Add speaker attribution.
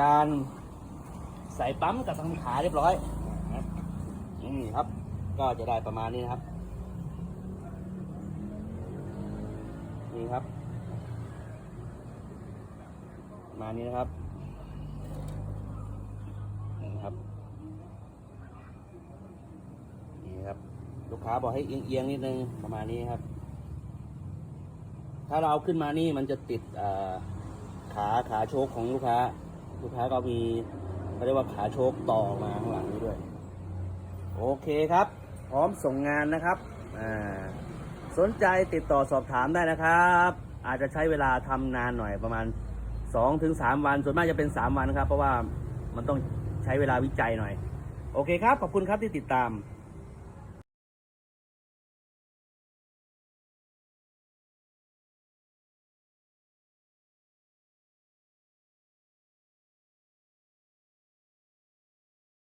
Speaker 1: การใส่ปั๊มกับทำขาเรียบร้อยนะครับนี่ครับ ก็จะได้ประมาณนี้นะครับ นี่ครับ ประมาณนี้นะครับนี่ครับนี่ครับ ลูกค้าบอกให้เอียงๆนิดนึงประมาณนี้ครับ ถ้าเราเอาขึ้นมานี่มันจะติดขาขาโชคของลูกค้า ลูกค้าก็มีเขาเรียกว่าขาโชคต่อมาข้างหลังนี้ด้วย โอเคครับ พร้อมส่งงานนะครับอ่าสนใจติดต่อสอบถามได้นะครับ อาจจะใช้เวลาทำนานหน่อยประมาณ2-3ถึงวัน ส่วนมากจะเป็น 3 วันครับ เพราะว่ามันต้องใช้เวลาวิจัยหน่อย โอเคครับ ขอบคุณครับที่ติดตาม